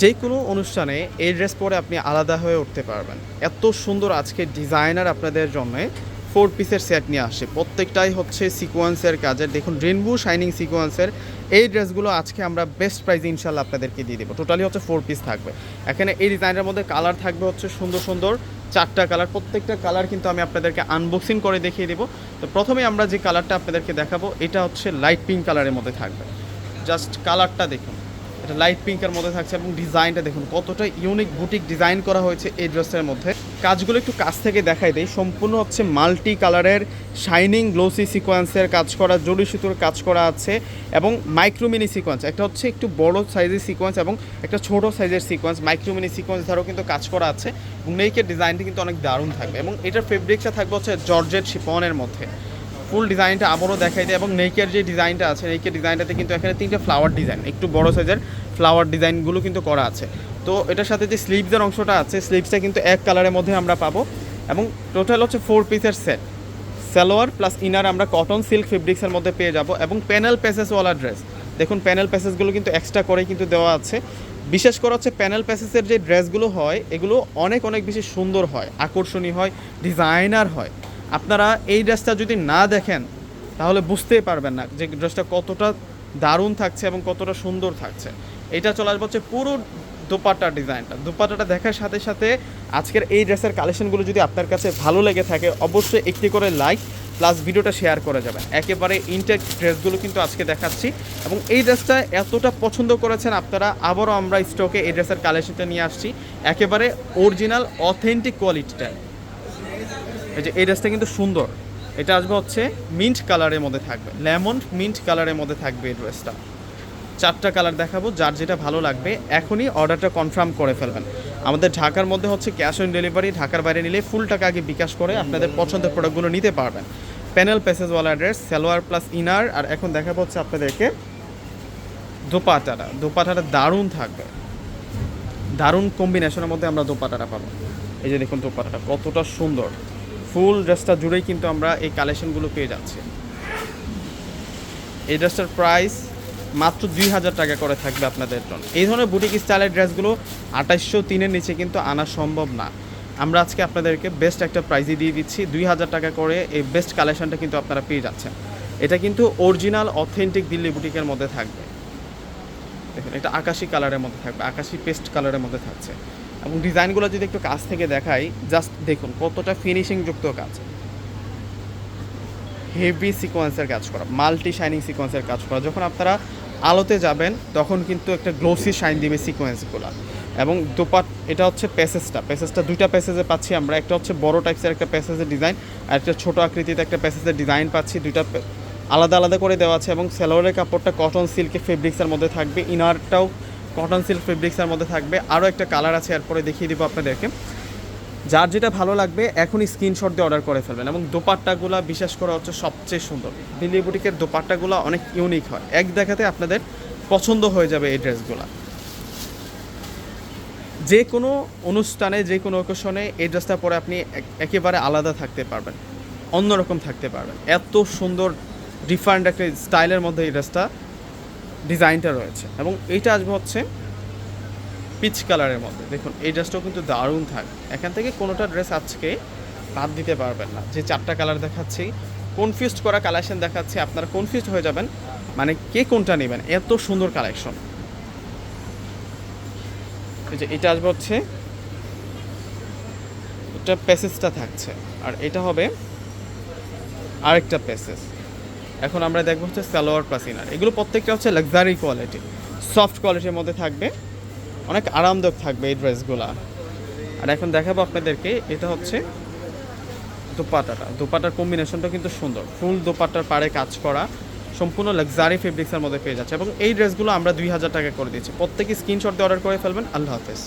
যে কোনো অনুষ্ঠানে এই ড্রেস পরে আপনি আলাদা হয়ে উঠতে পারবেন। এত সুন্দর আজকে ডিজাইনার আপনাদের জন্য ফোর পিসের সেট নিয়ে আসে প্রত্যেকটাই হচ্ছে সিকোয়েন্সের কাজের। দেখুন রেনবো শাইনিং সিকোয়েন্সের এই ড্রেসগুলো আজকে আমরা বেস্ট প্রাইজে ইনশাল্লাহ আপনাদেরকে দিয়ে দেবো। টোটালি হচ্ছে ফোর পিস থাকবে। এখানে এই ডিজাইনের মধ্যে কালার থাকবে হচ্ছে সুন্দর সুন্দর চারটা কালার প্রত্যেকটা কালার কিন্তু আমি আপনাদেরকে আনবক্সিং করে দেখিয়ে দেবো। তো প্রথমে আমরা যে কালারটা আপনাদেরকে দেখাবো, এটা হচ্ছে লাইট পিঙ্ক কালারের মধ্যে থাকবে। জাস্ট কালারটা দেখুন। এটা লাইট পিঙ্কের মধ্যে থাকছে এবং ডিজাইনটা দেখুন, কতটা ইউনিক বুটিক ডিজাইন করা হয়েছে এই ড্রেসের মধ্যে। কাজগুলো একটু কাছ থেকে দেখাই দেয় সম্পূর্ণ হচ্ছে মাল্টি কালারের শাইনিং গ্লোসি সিকোয়েন্সের কাজ করা জরি সুতোর কাজ করা আছে এবং মাইক্রোমিনি সিকোয়েন্স একটা হচ্ছে একটু বড় সাইজের সিকোয়েন্স এবং একটা ছোট সাইজের সিকোয়েন্স মাইক্রোমিনি সিকোয়েন্স ধরো কিন্তু কাজ করা আছে। এবং নেইকের ডিজাইনটা কিন্তু অনেক দারুণ থাকবে এবং এটার ফেব্রিক্সটা থাকবে হচ্ছে জর্জেট শিপনের মধ্যে। ফুল ডিজাইনটা আবারও দেখাই দেয় এবং নেকের যে ডিজাইনটা আছে, নেকের ডিজাইনটাতে কিন্তু এখানে তিনটে ফ্লাওয়ার ডিজাইন একটু বড় সাইজের ফ্লাওয়ার ডিজাইনগুলো কিন্তু করা আছে। তো এটার সাথে যে স্লিভসের অংশটা আছে স্লিভসটা কিন্তু এক কালারের মধ্যে আমরা পাবো এবং টোটাল হচ্ছে ফোর পিসের সেট সালোয়ার প্লাস ইনার আমরা কটন সিল্ক ফেব্রিক্সের মধ্যে পেয়ে যাব এবং প্যানেল প্যাসেসওয়ালা ড্রেস দেখুন প্যানেল প্যাসেসগুলো কিন্তু এক্সট্রা করে কিন্তু দেওয়া আছে। বিশেষ করে হচ্ছে প্যানেল প্যাসেসের যে ড্রেসগুলো হয়, এগুলো অনেক অনেক বেশি সুন্দর হয়, আকর্ষণীয় হয় ডিজাইনার হয়। আপনারা এই ড্রেসটা যদি না দেখেন, তাহলে বুঝতেই পারবেন না যে ড্রেসটা কতটা দারুণ থাকছে এবং কতটা সুন্দর থাকছে। এটা চলে আসবে হচ্ছে পুরো দোপাট্টার ডিজাইনটা। দোপাট্টাটা দেখার সাথে সাথে আজকের এই ড্রেসের কালেকশনগুলো যদি আপনার কাছে ভালো লেগে থাকে, অবশ্যই একটি করে লাইক প্লাস ভিডিওটা শেয়ার করে যাবেন। একেবারে ইনটেক ড্রেসগুলো কিন্তু আজকে দেখাচ্ছি এবং এই ড্রেসটা এতটা পছন্দ করেছেন আপনারা, আবারও আমরা স্টকে এই ড্রেসের কালেকশনটা নিয়ে আসছি। একেবারে অরিজিনাল অথেন্টিক কোয়ালিটিটা এই যে, এই ড্রেসটা কিন্তু সুন্দর। এটা আসবে হচ্ছে মিন্ট কালারের মধ্যে থাকবে। লেমন মিন্ট কালারের মধ্যে থাকবে এই ড্রেসটা চারটা কালার দেখাবো, যার যেটা ভালো লাগবে, এখনই অর্ডারটা কনফার্ম করে ফেলবেন। আমাদের ঢাকার মধ্যে হচ্ছে ক্যাশ অন ডেলিভারি ঢাকার বাইরে নিলে ফুল টাকা আগে বিকাশ করে আপনাদের পছন্দের প্রোডাক্টগুলো নিতে পারবেন। প্যানেল প্যাসেজওয়ালা ড্রেস সালোয়ার প্লাস ইনার আর এখন দেখাবো হচ্ছে আপনাদেরকে দোপাটাটা। দোপাটাটা দারুণ থাকবে। দারুণ কম্বিনেশনের মধ্যে আমরা দোপাটাটা পাবো। এই যে দেখুন দোপাটাটা, কতটা সুন্দর। ফুল ড্রেসটা জুড়েই কিন্তু আমরা এই কালেকশনগুলো পেয়ে যাচ্ছি। এই ড্রেসটার প্রাইস মাত্র দুই হাজার টাকা করে থাকবে আপনাদের জন্য। এই ধরনের বুটিক স্টাইলের ড্রেসগুলো আঠাশশো তিনের নিচে কিন্তু আনা সম্ভব না। আমরা আজকে আপনাদেরকে বেস্ট একটা প্রাইজই দিয়ে দিচ্ছি, দুই হাজার টাকা করে এই বেস্ট কালেকশনটা কিন্তু আপনারা পেয়ে যাচ্ছেন। এটা কিন্তু অরিজিনাল অথেন্টিক দিল্লি বুটিকের মধ্যে থাকবে। দেখুন, এটা আকাশি কালারের মধ্যে থাকবে, আকাশি পেস্ট কালারের মধ্যে থাকছে। এবং ডিজাইনগুলো যদি একটু কাছ থেকে দেখাই জাস্ট দেখুন কতটা ফিনিশিং যুক্ত কাজ। হেভি সিকোয়েন্সের কাজ করা মাল্টি শাইনিং সিকোয়েন্সের কাজ করা। যখন আপনারা আলোতে যাবেন, তখন কিন্তু একটা গ্লোসি শাইন দিবে সিকোয়েন্সগুলো এবং দোপাট, এটা হচ্ছে প্যাসেজটা প্যাসেজটা দুইটা প্যাসেজে পাচ্ছি আমরা। একটা হচ্ছে বড় টাইপসের একটা প্যাসেজের ডিজাইন আর একটা ছোটো আকৃতিতে একটা প্যাসেজের ডিজাইন পাচ্ছি। দুইটা আলাদা আলাদা করে দেওয়া আছে এবং সেলোয়ারের কাপড়টা কটন সিল্কের ফেব্রিক্সের মধ্যে থাকবে। ইনারটাও কটন সিল্ক ফেব্রিক্সের মধ্যে থাকবে। আরও একটা কালার আছে, এরপরে দেখিয়ে দিব আপনাদেরকে। যার যেটা ভালো লাগবে, এখনই স্ক্রিনশট দিয়ে অর্ডার করে ফেলবেন এবং দোপাট্টাগুলো বিশেষ করে হচ্ছে সবচেয়ে সুন্দর। দিল্লি বুটিকের দোপাট্টাগুলো অনেক ইউনিক হয়। এক দেখাতে আপনাদের পছন্দ হয়ে যাবে এই ড্রেসগুলো যে কোনো অনুষ্ঠানে, যে কোনো অকেশনে এই ড্রেসটা পরে আপনি একেবারে আলাদা থাকতে পারবেন। অন্যরকম থাকতে পারবেন। এত সুন্দর ডিফারেন্ট একটা স্টাইলের মধ্যে এই ড্রেসটা ডিজাইনটা রয়েছে এবং এইটা আসবে হচ্ছে পিচ কালারের মধ্যে। দেখুন, এই ড্রেসটাও কিন্তু দারুণ থাকবে। এখান থেকে কোনোটা ড্রেস আজকে বাদ দিতে পারবেন না। যে চারটা কালার দেখাচ্ছি কনফিউজড করা কালেকশন দেখাচ্ছি, আপনারা কনফিউজড হয়ে যাবেন মানে কে কোনটা নেবেন? এত সুন্দর কালেকশন যে এটা আসবে হচ্ছে এটা প্যাসেজটা থাকছে। আর এটা হবে আরেকটা প্যাসেজ এখন আমরা দেখব হচ্ছে সালোয়ার প্লাস ইনার। এগুলো প্রত্যেকটা হচ্ছে লাক্সারি কোয়ালিটি সফট কোয়ালিটির মধ্যে থাকবে, অনেক আরামদায়ক থাকবে এই ড্রেসগুলা আর এখন দেখাবো আপনাদেরকে, এটা হচ্ছে দোপাটাটা। দোপাটার কম্বিনেশনটা কিন্তু সুন্দর। ফুল দোপাটার পাড়ে কাজ করা, সম্পূর্ণ লাক্সারি ফেব্রিক্সের মধ্যে পেয়ে যাচ্ছে। এবং এই ড্রেসগুলো আমরা দুই হাজার টাকা করে দিচ্ছি প্রত্যেকে স্ক্রিনশট দিয়ে অর্ডার করে ফেলবেন। আল্লাহ হাফেজ।